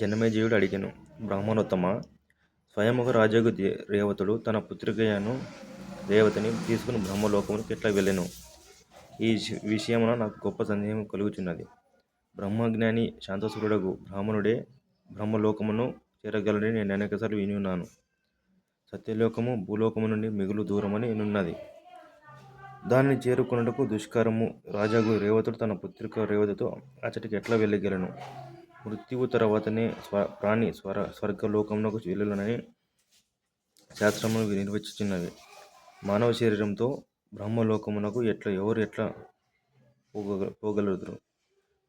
జనమేజయుడు అడిగెను బ్రాహ్మణోత్తమా? స్వయముగా రాజగు రేవతుడు తన పుత్రికయను రేవతిని తీసుకుని బ్రహ్మలోకమునికి ఎట్లా వెళ్ళెను? ఈ విషయమున నాకు గొప్ప సందేహం కలుగుచున్నది. బ్రహ్మజ్ఞాని శాంతశూరుడగు బ్రాహ్మణుడే బ్రహ్మలోకమును చేరగలని నేను అనేకసార్లు వినున్నాను. సత్యలోకము భూలోకము నుండి మిగులు దూరమని నున్నది దానిని చేరుకొనుటకు దుష్కరము రాజాగు రేవతుడు తన పుత్రిక రేవతితో అచ్చటికి ఎట్లా వెళ్ళగలను? మృత్యువు తర్వాతనే స్వ ప్రాణి స్వర స్వర్గలోకంలోకి వెళ్ళునని శాస్త్రములు నిర్వచించినవి. మానవ శరీరంతో బ్రహ్మలోకమునకు ఎట్లా ఎవరు ఎట్లా పోగలుగుదురు?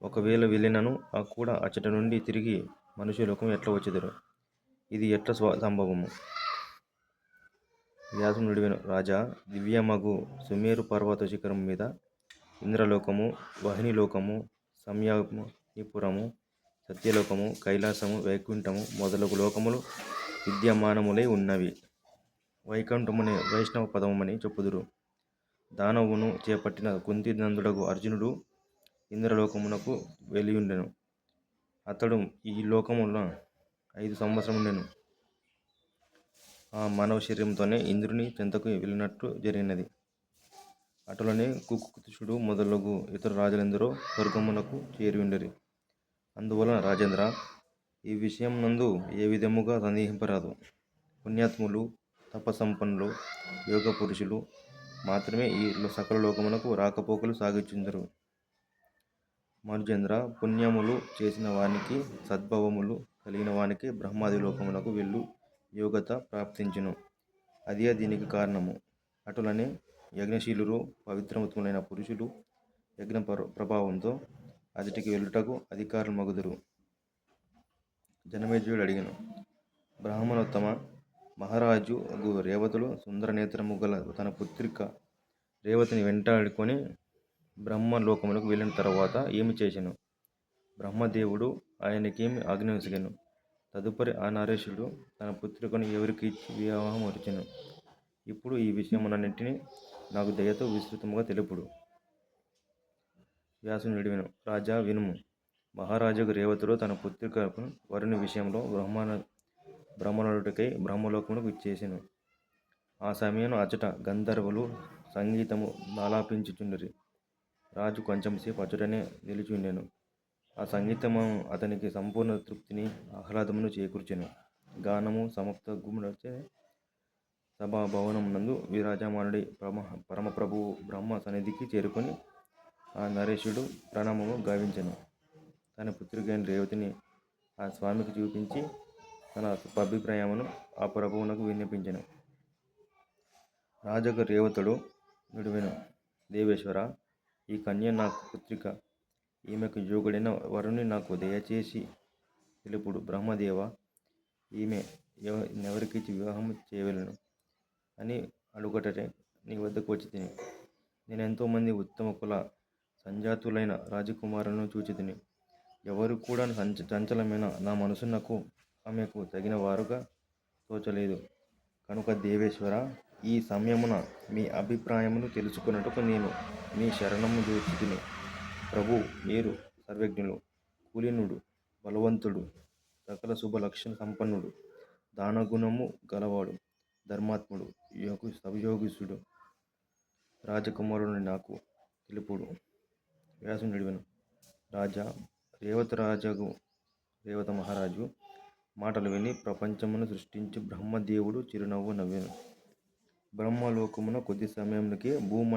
ఒకవేళ వెళ్ళినను కూడా అచ్చట నుండి తిరిగి మనుష్యలోకము ఎట్లా వచ్చేదరు? ఇది ఎట్లా సంభవము? వ్యాసుడు రాజా రాజా దివ్యమగు సుమేరు పర్వత శిఖరం మీద ఇంద్రలోకము వాహినీలోకము సంయమనీపురము సత్యలోకము కైలాసము వైకుంఠము మొదలగు లోకములు విద్యమానములై ఉన్నవి. వైకుంఠమునే వైష్ణవ పదమని చెప్పుదురు. దానవును చేపట్టిన కుంతీనందుడగు అర్జునుడు ఇంద్రలోకమునకు వెళ్ళియుండెను అతడు ఈ లోకములో ఐదు సంవత్సరముండెను. ఆ మానవ శరీరముతోనే ఇంద్రుని చెంతకు వెళ్ళినట్టు జరిగినది. అటులనే కుక్షుడు మొదలగు ఇతర రాజులెందరో స్వర్గమునకు చేరి చేరియుండిరి అందువలన రాజేంద్ర ఈ విషయం నందు ఏ విధముగా సందేహింపరాదు. పుణ్యాత్ములు తపసంపన్నులు యోగ పురుషులు మాత్రమే ఈ సకల లోకమునకు రాకపోకలు సాగించుందరు. మరుజేంద్ర పుణ్యములు చేసిన వానికి సద్భావములు కలిగిన వానికి బ్రహ్మాది లోకమునకు వెళ్ళు యోగత ప్రాప్తించును. అదే దీనికి కారణము. అటులనే యజ్ఞశీలురు పవిత్రోత్తములైన పురుషులు యజ్ఞ ప్రభావంతో అచ్చటికి వెళ్ళుటకు అధికారులు మగుదురు. జనమేజయుడు అడిగాను బ్రాహ్మణోత్తమా మహారాజు రేవతుడు సుందరనేత్రము గల తన పుత్రిక రేవతిని వెంటాడుకొని బ్రహ్మలోకములకు వెళ్ళిన తర్వాత ఏమి చేశాను బ్రహ్మదేవుడు ఆయనకేమి ఆజ్ఞాపించెను? తదుపరి ఆ నరేషుడు తన పుత్రికను ఎవరికి వివాహం వచ్చాను ఇప్పుడు ఈ విషయములన్నిటినీ నాకు దయతో విస్తృతముగా తెలుపుడు. వ్యాసుడు నుడివెను రాజా వినుము. మహారాజుకు రేవతుడు తన పుత్రికకు వరుని విషయములో బ్రాహ్మణుడకై బ్రహ్మలోకమునకు విచ్చేసెను ఆ సమయం అచట గంధర్వులు సంగీతము నాలపించుచుండిరి. రాజు కొంచెంసేపు అచ్చటనే నిలిచుండెను. ఆ సంగీతము అతనికి సంపూర్ణ తృప్తిని ఆహ్లాదమును చేకూర్చెను. గానము సమాప్తమగుటచే సభాభవనమునందు విరాజమానుడై పరమప్రభువు బ్రహ్మ సన్నిధికి చేరుకొని ఆ నరేషుడు ప్రణామము గావించను. తన పుత్రికైన రేవతిని ఆ స్వామికి చూపించి తన అభిప్రాయమును ఆ ప్రభువునకు విన్నపించను. రాజకు రేవతుడు నుడివెను దేవేశ్వర ఈ కన్య నా పుత్రిక ఈమెకు యోగుడైన వరుని నాకు దయచేసి తెలుపుడు. బ్రహ్మదేవ ఈమె ఎవరికిచ్చి వివాహం చేయవలను అని అడుగుటకై నీ వద్దకు వచ్చి తిని. నేను ఎంతోమంది ఉత్తమ కుల సంజాతులైన రాజకుమారులను చూచితిని. ఎవరు కూడా సంచ చంచలమైన నా మనసునకు ఆమెకు తగిన వారుగా తోచలేదు. కనుక దేవేశ్వర ఈ సమయమున మీ అభిప్రాయమును తెలుసుకున్నట్టుకు నేను మీ శరణము జొచ్చితిని ప్రభు మీరు సర్వజ్ఞులు కులీనుడు బలవంతుడు సకల శుభలక్షణ సంపన్నుడు దానగుణము గలవాడు ధర్మాత్ముడు యో సవియోగిసుడు రాజకుమారుడిని నాకు తెలుపుడు. వ్యాసం నుడివెను. రాజా రేవతరాజగు రేవత మహారాజు మాటలు విని ప్రపంచమును సృష్టించి బ్రహ్మదేవుడు చిరునవ్వు నవ్వెను. బ్రహ్మలోకమున కొద్ది సమయమునకే భూమండ